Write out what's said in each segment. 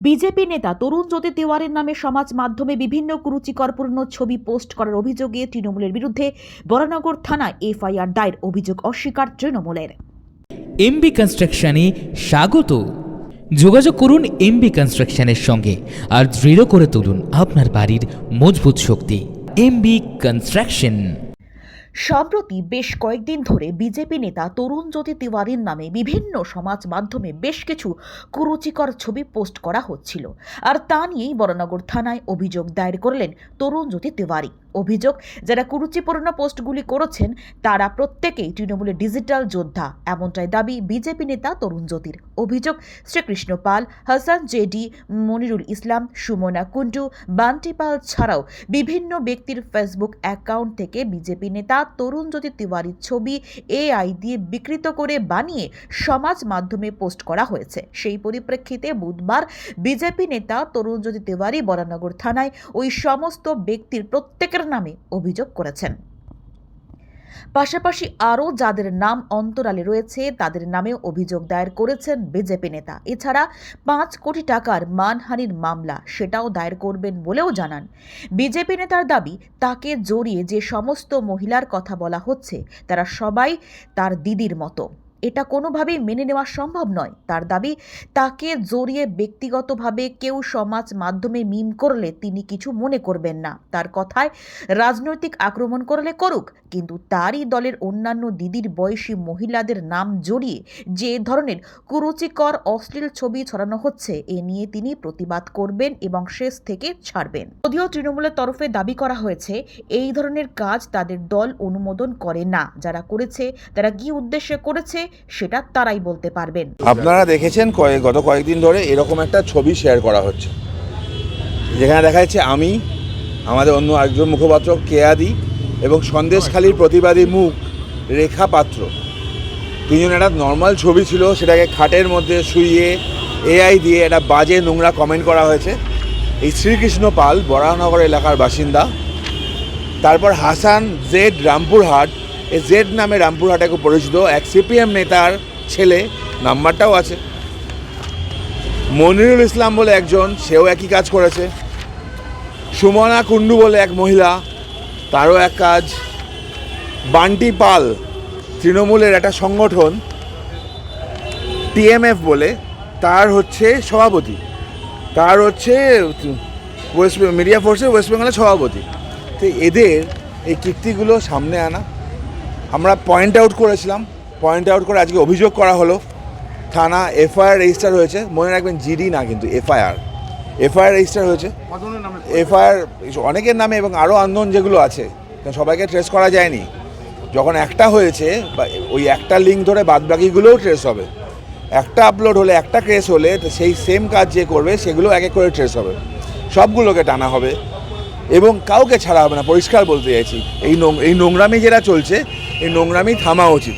BJP নেতা তরুণ জ্যোতি তিওয়ারির নামে সমাজ মাধ্যমে বিভিন্ন কুরুচিকরপূর্ণ ছবি পোস্ট করার অভিযোগে তৃণমূলের বিরুদ্ধে বরানগর থানায় এফআইআর দায়ের অভিযোগ অস্বীকার তৃণমূলের। এমবি কনস্ট্রাকশনে স্বাগত। যোগাযোগ করুন এমবি কনস্ট্রাকশনের সঙ্গে আর দৃঢ় করে তুলুন আপনার বাড়ির মজবুত শক্তি। MB construction. সম্প্রতি বেশ কয়েকদিন ধরে বিজেপি নেতা তরুণ জ্যোতি তিওয়ারির নামে বিভিন্ন সমাজ মাধ্যমে বেশ কিছু কুরুচিকর ছবি পোস্ট করা হচ্ছিল। আর তা নিয়েই বরানগর থানায় অভিযোগ দায়ের করলেন তরুণ জ্যোতি তিওয়ারি। অভিযোগ, যারা কুরুচিপূর্ণ পোস্টগুলি করেছেন, তারা প্রত্যেকেই তৃণমূলের ডিজিটাল যোদ্ধা। এমনটাই দাবি বিজেপি নেতা তরুণ জ্যোতির। অভিযোগ, শ্রীকৃষ্ণ পাল, হাসান জেডি, মনিরুল ইসলাম, সুমনা কুন্ডু বান্টি পাল ছাড়াও বিভিন্ন ব্যক্তির ফেসবুক অ্যাকাউন্ট থেকে বিজেপি নেতা তরুণ জ্যোতি তিওয়ারির ছবি এআই দিয়ে বিকৃত করে বানিয়ে সমাজ মাধ্যমে পোস্ট করা হয়েছে। সেই পরিপ্রেক্ষিতে বুধবার বিজেপি নেতা তরুণ জ্যোতি তিওয়ারি বরানগর থানায় ওই সমস্ত ব্যক্তির প্রত্যেকের নামে অভিযোগ করেছেন। পাশাপাশি আরও যাদের নাম অন্তরালে রয়েছে, তাদের নামেও অভিযোগ দায়ের করেছেন বিজেপি নেতা। এছাড়া পাঁচ কোটি টাকার মানহানির মামলা সেটাও দায়ের করবেন বলেও জানান। বিজেপি নেতার দাবি, তাকে জড়িয়ে যে সমস্ত মহিলার কথা বলা হচ্ছে, তারা সবাই তার দিদির মতো। এটা কোনোভাবেই মেনে নেওয়া সম্ভব নয়। তার দাবি, তাকে জড়িয়ে ব্যক্তিগতভাবে কেউ সমাজ মাধ্যমে মিম করলে তিনি কিছু মনে করবেন না। তার কথায় রাজনৈতিক আক্রমণ করলে করুক, কিন্তু তারই দলের অন্যান্য দিদির বয়সী মহিলাদের নাম জড়িয়ে যে ধরনের কুরুচিকর, অশ্লীল ছবি ছড়ানো হচ্ছে, এ নিয়ে তিনি প্রতিবাদ করবেন এবং শেষ থেকে ছাড়বেন। যদিও তৃণমূলের তরফে দাবি করা হয়েছে, এই ধরনের কাজ তাদের দল অনুমোদন করে না। যারা করেছে, তারা কি উদ্দেশ্যে করেছে সেটা তারাই বলতে পারবেন। আপনারা দেখেছেন গত কয়েকদিন ধরে এরকম একটা ছবি শেয়ার করা হচ্ছে। যেখানে দেখা যাচ্ছে আমি, আমাদের অন্য একজন মুখপাত্র, কেয়াদি এবং সন্দেশখালীর প্রতিবাদী মুখ, রেখা পাত্র। তিনজন একটা নর্মাল ছবি ছিল, সেটাকে খাটের মধ্যে শুইয়ে এআই দিয়ে একটা বাজে নোংরা কমেন্ট করা হয়েছে। এই শ্রীকৃষ্ণ পাল, বরাহনগর এলাকার বাসিন্দা। তারপর হাসান জেড রামপুরহাট জেড নামে রামপুরহাটে খুব পরিচিত এক সিপিএম নেতার ছেলে, নাম্বারটাও আছে। মনিরুল ইসলাম বলে একজন, সেও একই কাজ করেছে। সুমনা কুন্ডু বলে এক মহিলা, তারও এক কাজ। বান্টি পাল, তৃণমূলের একটা সংগঠন। টিএমএফ বলে, তার হচ্ছে সভাপতি। তার হচ্ছে ওয়েস্ট মিডিয়া ফোর্সের ওয়েস্ট বেঙ্গলের সভাপতি। তো এদের এই কীর্তিগুলো সামনে আনা। আমরা পয়েন্ট আউট করেছিলাম পয়েন্ট আউট করে আজকে অভিযোগ করা হলো। থানা এফআইআর রেজিস্টার হয়েছে মনে রাখবেন জিডি না কিন্তু এফআইআর। এফআইআর রেজিস্টার হয়েছে। এফআইআর অনেকের নামে এবং আরও আন্দোলন যেগুলো আছে সবাইকে ট্রেস করা যায়নি। যখন একটা হয়েছে বা ওই একটা লিঙ্ক ধরে বাদবাকিগুলোও ট্রেস হবে। একটা আপলোড হলে একটা কেস হলে সেই সেম কাজ যে করবে সেগুলো এক এক করে ট্রেস হবে। সবগুলোকে টানা হবে। এবং কাউকে ছাড়া হবে না পরিষ্কার বলতে চাইছি। এই নোং এই নোংরামি যেটা চলছে এই নোংরামি থামা উচিত।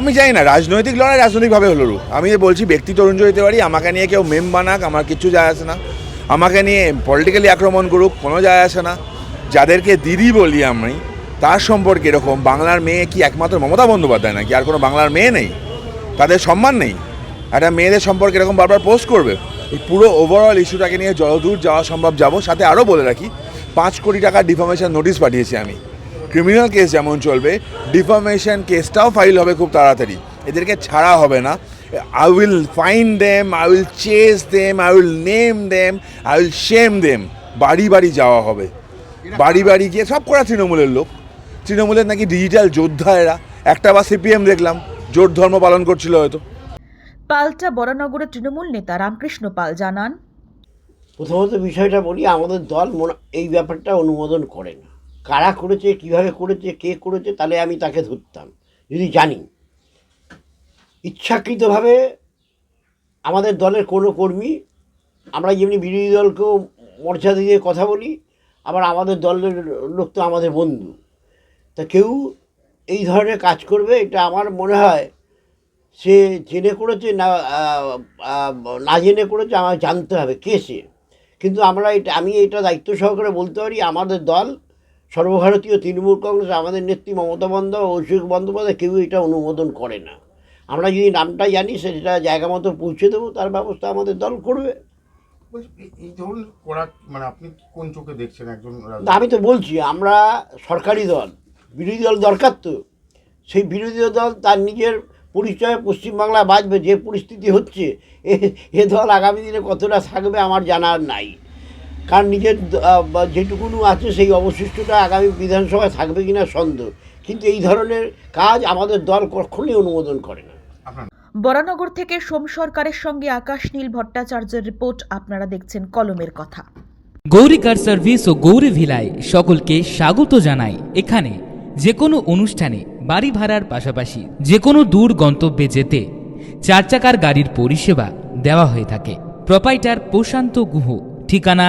আমি জানি না রাজনৈতিক লড়াই রাজনৈতিকভাবে হলো আমি যে বলছি ব্যক্তি তরুণ দিতে পারি আমাকে নিয়ে কেউ মেম বানাক আমার কিচ্ছু যায় আসে না। আমাকে নিয়ে পলিটিক্যালি আক্রমণ করুক কোনো যায় আসে না। যাদেরকে দিদি বলি আমি তার সম্পর্কে এরকম বাংলার মেয়ে কি একমাত্র মমতা বন্দ্যোপাধ্যায় নাকি? আর কোনো বাংলার মেয়ে নেই? তাদের সম্মান নেই? একটা মেয়েদের সম্পর্কে এরকম বারবার পোস্ট করবে? এই পুরো ওভারঅল ইস্যুটাকে নিয়ে যতদূর যাওয়া সম্ভব যাব। সাথে আরও বলে রাখি পাঁচ কোটি টাকার ডিফার্মেশন নোটিশ পাঠিয়েছি আমি। ক্রিমিনাল কেস যেমন চলবে ডিফার্মেশন কেসটাও ফাইল হবে খুব তাড়াতাড়ি। এদেরকে ছাড়া হবে না। I will find them I will chase them I will name them I will shame them বাড়ি বাড়ি যাওয়া হবে। বাড়ি বাড়ি গিয়ে সব করা তৃণমূলের লোক। তৃণমূলের নাকি ডিজিটাল যোদ্ধা এরা। একটা বা সিপিএম দেখলাম জোট ধর্ম পালন করছিল হয়তো। পাল্টা বরানগরের তৃণমূল নেতা রামকৃষ্ণ পাল জানান প্রথমত বিষয়টা বলি আমাদের দল মনে- এই ব্যাপারটা অনুমোদন করে না। কারা করেছে, কীভাবে করেছে, কে করেছে, তাহলে আমি তাকে ধরতাম। যদি জানি। ইচ্ছাকৃতভাবে আমাদের দলের কোনো কর্মী, আমরা যেমনি বিরোধী দলকেও মর্যাদা দিয়ে কথা বলি, আবার আমাদের দলের লোক তো আমাদের বন্ধু। তা কেউ এই ধরনের কাজ করবে, এটা আমার মনে হয় সে জেনে করেছে না না জেনে করেছে আমার জানতে হবে কে সে। কিন্তু আমরা এটা, আমি এটা দায়িত্ব সহকারে বলতে পারি, আমাদের দল সর্বভারতীয় তৃণমূল কংগ্রেস আমাদের নেত্রী মমতা বন্দ্যোপাধ্যায় অভিষেক বন্দ্যোপাধ্যায় কেউ এটা অনুমোদন করে না। আমরা যদি নামটা জানি সেটা জায়গা মতো পৌঁছে দেবো তার ব্যবস্থা আমাদের দল করবে। এই- এই ধরুন করা মানে আপনি কোন চোখে দেখছেন একজন আমি তো বলছি আমরা সরকারি দল বিরোধী দল দরকার তো। সেই বিরোধী দল তার নিজের পরিচয়ে পশ্চিমবাংলা বাঁচবে যে পরিস্থিতি হচ্ছে এ দল আগামী দিনে কতটা থাকবে আমার জানার নাই। কারণ নিজের যেটুকুনো আছে সেই অবশিষ্টটা আগামী বিধানসভায় থাকবে কিনা সন্দেহ। কিন্তু এই ধরনের কাজ আমাদের দল কখনোই অনুমোদন করে না। বরানগর থেকে সোম সরকারের সঙ্গে আকাশ নীল ভট্টাচার্যের রিপোর্ট আপনারা দেখছেন কলমের কথা। গৌরী কার সার্ভিস ও গৌরী ভিলায় সকলকে স্বাগত জানাই। এখানে যে কোনো অনুষ্ঠানে বাড়ি ভাড়ার পাশাপাশি যে কোনো দূর গন্তব্যে যেতে চার চাকার গাড়ির পরিষেবা দেওয়া হয়ে থাকে। প্রপাইটার প্রশান্ত গুহ ঠিকানা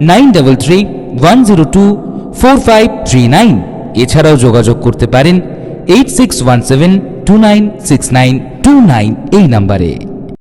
nine three one zero two four five nine এছাড়াও যোগাযোগ করতে পারেন eight six one seven two nine six nine two nine এই নাম্বারে।